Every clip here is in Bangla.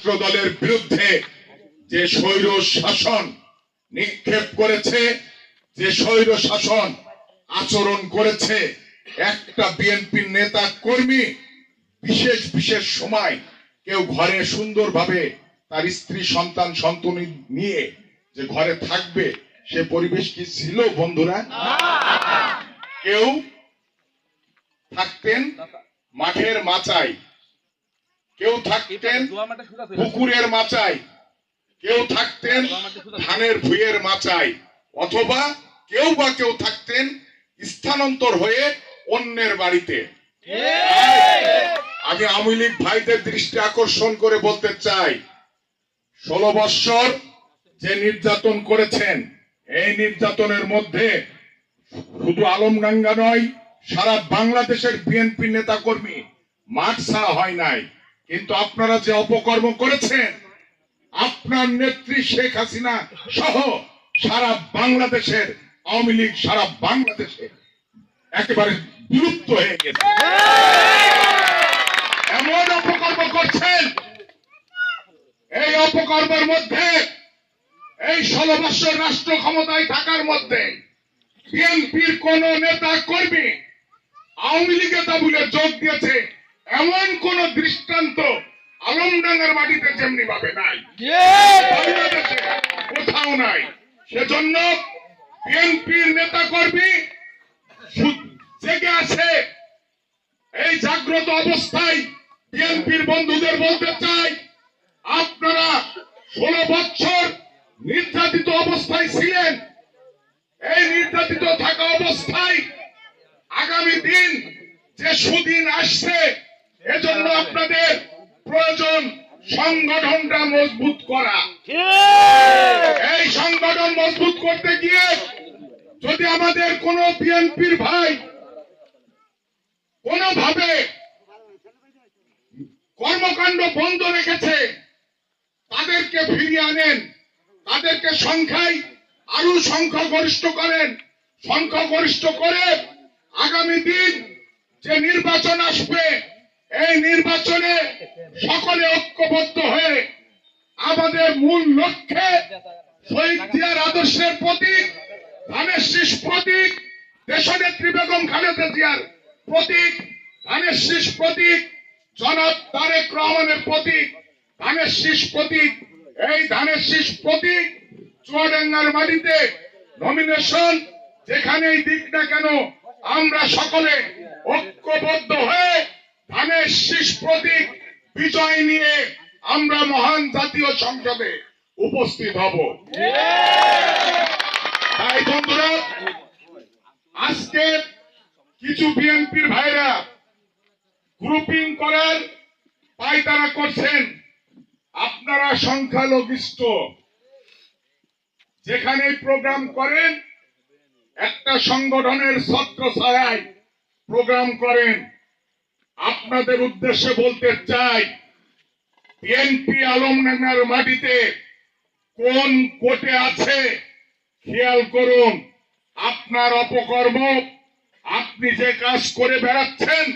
ছাত্র দলের বিরুদ্ধে যে স্বৈর শাসন নিক্ষেপ করেছে যে স্বৈর শাসন আচরণ করেছে একটা বিএনপির নেতা কর্মী বিশেষ বিশেষ সময় কেউ ঘরে সুন্দরভাবে তার স্ত্রী সন্তান সন্তনি নিয়ে যে ঘরে থাকবে সে পরিবেশ কি ছিল বন্ধুরা? কেউ থাকতেন মাঠের মাচায়। কেউ থাকতেন পুকুরের মাচায় কেউ থাকতেন ধানের ভুঁয়ের মাচায় অথবা কেউ বা কেউ থাকতেন স্থানান্তর হয়ে অন্যের বাড়িতে। আমি আওয়ামী লীগ ভাইদের দৃষ্টি আকর্ষণ করে বলতে চাই ষোলো বৎসর যে নির্যাতন করেছেন এই নির্যাতনের মধ্যে শুধু আলমডাঙ্গা নয় সারা বাংলাদেশের বিএনপি নেতা কর্মী মাঠ ছাড়া হয় নাই। কিন্তু আপনারা যে অপকর্ম করেছেন, আপনার নেত্রী শেখ হাসিনা সহ সারা বাংলাদেশের, আওয়ামী লীগ সারা বাংলাদেশে একেবারে বিলুপ্ত হয়ে গেছে। এমন অপকর্ম করছেন, এই অপকর্মের মধ্যে, এই ষোলো রাষ্ট্র ক্ষমতায় থাকার মধ্যে বিএনপির কোন নেতা কর্মী আওয়ামী লীগের বলে যোগ দিয়েছে। এমন কোন দৃষ্টান্ত আলমডাঙ্গার মাটিতে যেমনি ভাবে নাই। কোথাও নাই। সেজন্য বিএনপির নেতা কর্মী জেগে আছে এই জাগ্রত অবস্থায় বিএনপির বন্ধুদের বলতে চাই আপনারা ষোলো বছর নির্যাতিত অবস্থায় ছিলেন। এই নির্যাতিত থাকা অবস্থায় আগামী দিন যে সুদিন আসছে এজন্য আপনাদের প্রয়োজন সংগঠনটা মজবুত করা। এই সংগঠন মজবুত করতে গিয়ে যদি আমাদের কোন বিএনপির ভাই কোনোভাবে কর্মকাণ্ড বন্ধ রেখেছে তাদেরকে ফিরিয়ে আনেন তাদেরকে সংখ্যায় আরও সংখ্যাগরিষ্ঠ করেন সংখ্যাগরিষ্ঠ করে আগামী দিন যে নির্বাচন আসবে এই নির্বাচনে সকলে ঐক্যবদ্ধ হয়ে আমাদের মূল লক্ষ্যে শহীদ জিয়ার আদর্শের প্রতীক, ধানের শীষ প্রতীক, দেশনেত্রী বেগম খালেদা জিয়ার প্রতীক, ধানের শীষ প্রতীক, জনাব তারেক রহমানের প্রতীক, ধানের শীষ প্রতীক। এই ধানের শীষ প্রতীক চুয়াডাঙ্গার মাটিতে নমিনেশন যেখানেই দিক না কেন, আমরা সকলে ঐক্যবদ্ধ হয়ে ধানের শীষ প্রতীক বিজয় নিয়ে আমরা মহান জাতীয় সংসদে উপস্থিত হব। তাই বন্ধুরা, আজকে কিছু বিএনপির ভাইরা গ্রুপিং করার পায়তারা করছেন। আপনারা সংখ্যালঘিষ্ঠ, যেখানে প্রোগ্রাম করেন, একটা সংগঠনের ছত্র ছায়ায় প্রোগ্রাম করেন। আপনাদের উদ্দেশ্যে বলতে চাই বিএনপি আলমডাঙ্গার মাটিতে কোন কোটে আছে খেয়াল করুন আপনার অপকর্ম আপনি যে কাজ করে বেড়াচ্ছেন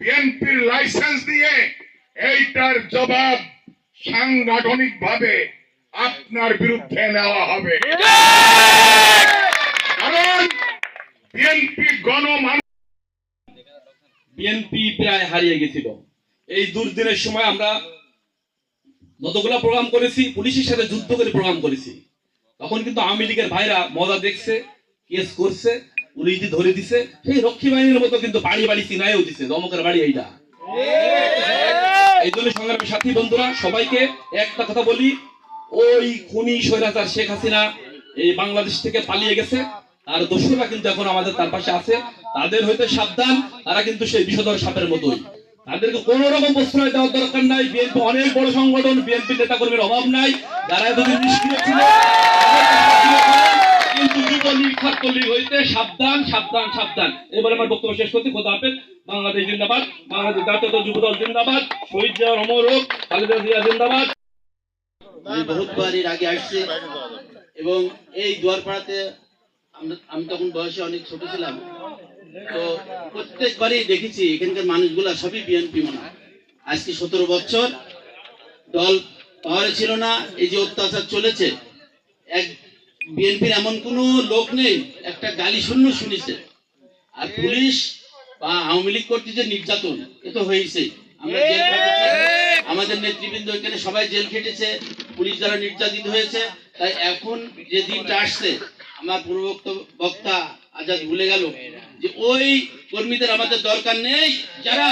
বিএনপির লাইসেন্স দিয়ে এইটার জবাব সাংগঠনিক ভাবে আপনার বিরুদ্ধে নেওয়া হবে। কারণ বিএনপি গণমানুষ বিএনপি প্রায় হারিয়ে গেছিল। এই দুর্দিনের সময় আমরা যতগুলো প্রোগ্রাম করেছি, পুলিশের সাথে যুদ্ধ করে প্রোগ্রাম করেছি। তখন কিন্তু আওয়ামী লীগের ভাইরা মজা দেখছে, কেস করছে, পুলিশ দিয়ে ধরে দিছে। সেই রক্ষী বাহিনীর মতো কিন্তু বাড়ি বাড়ি চিনাইও দিছে, দমকের বাড়ি এইটা। এই জন্য সংগ্রামী সাথী বন্ধুরা, সবাইকে একটা কথা বলি, ওই খুনি স্বৈরাচার শেখ হাসিনা এই বাংলাদেশ থেকে পালিয়ে গেছে। আর দস্যুরা কিন্তু এখন আমাদের তার পাশে আছে। তাদের হইতে সাবধান, তারা কিন্তু সেই বিষধর সাপের মতোই। তাদেরকে কোন রকম প্রশ্রয় দেওয়ার দরকার নাই। বিএনপি অনেক বড় সংগঠন, বিএনপি নেতা কর্মীর অভাব নাই। যারা এতদিন নিষ্ক্রিয় ছিল কিন্তু সাবধান সাবধান আমার বাংলাদেশ বাংলাদেশ জাতীয় শহীদ এবং এই দুয়ারপাড়াতে আমি তখন বয়সে অনেক ছোট ছিলাম। তো প্রত্যেকবারই দেখেছি এখানকার মানুষগুলা সবই বিএনপি মনে। আজকে সতেরো বছর, দল পাওয়ারে ছিল না, এই যে অত্যাচার চলেছে। এক বিএনপির এমন কোনো লোক নেই, একটা গালি শূন্য শুনেছে। আর পুলিশ বা আওয়ামী লীগ কর্তৃক যে নির্যাতন, এ তো আমরা আমাদের নেতৃবৃন্দ এখানে সবাই জেল খেটেছে, পুলিশ দ্বারা নির্যাতিত হয়েছে। তাই এখন যে দিনটা আসছে আমার পূর্ববক্ত বক্তা আজাদ ভুলে গেল যে ওই কর্মীদের আমাদের দরকার নেই, যারা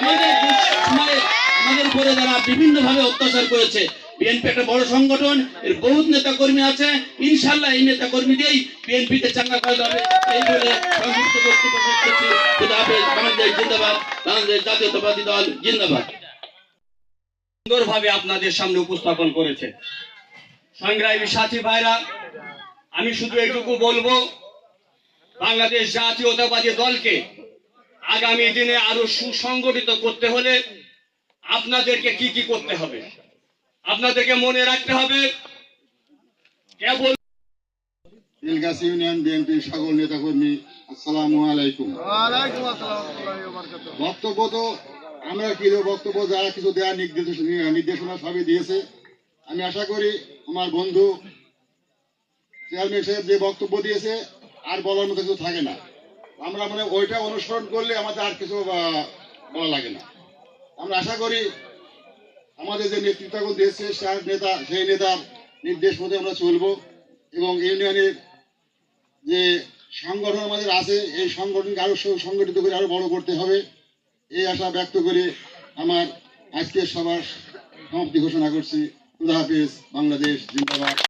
আমাদের আমাদের উপরে যারা বিভিন্ন ভাবে অত্যাচার করেছে। বিএনপি একটা বড় সংগঠন, এর বহুত নেতা কর্মী আছে ইনশাল্লাহ এই নেতা কর্মী দিয়েই বিএনপিতে চাঙ্গা করা যাবে এই বলে সংযুক্ত বক্তব্য শেষ বাংলাদেশ জিন্দাবাদ, বাংলাদেশ জাতীয়তাবাদী দল জিন্দাবাদ। সুন্দরভাবে আপনাদের সামনে উপস্থাপন করেছে। সংগ্রামী সাথী ভাইরা আমি শুধু এইটুকু বলব বাংলাদেশ জাতীয়তাবাদী দলকে আগামী দিনে আরও সুসংগঠিত করতে হলে আপনাদেরকে কি কি করতে হবে? আপনাদেরকে মনে রাখতে হবে কেবল বেলগাছ ইউনিয়ন বিএনপির সকল নেতাকর্মী আসসালামু আলাইকুম। বক্তব্য তো আমরা কি বক্তব্য যারা কিছু দেওয়ার নির্দেশ নির্দেশনা সবই দিয়েছে। আমি আশা করি আমার বন্ধু চেয়ারম্যান সাহেব যে বক্তব্য দিয়েছে, আর বলার মতো কিছু থাকে না। আমরা মানে ওইটা অনুসরণ করলে আমাদের আর কিছু বলা লাগে না। আমরা আশা করি আমাদের যে নেতৃত্বগুলো দিয়েছে সেই নেতা, সেই নেতার নির্দেশ মতে আমরা চলবো এবং ইউনিয়নের যে সংগঠন আমাদের আছে, এই সংগঠনকে আরও সু- সংগঠিত করে আরও বড় করতে হবে। এই আশা ব্যক্ত করে আমার আজকের সবার সমাপ্তি ঘোষণা করছি। খুদা হাফিজ, বাংলাদেশ, জিন্দাবাদ।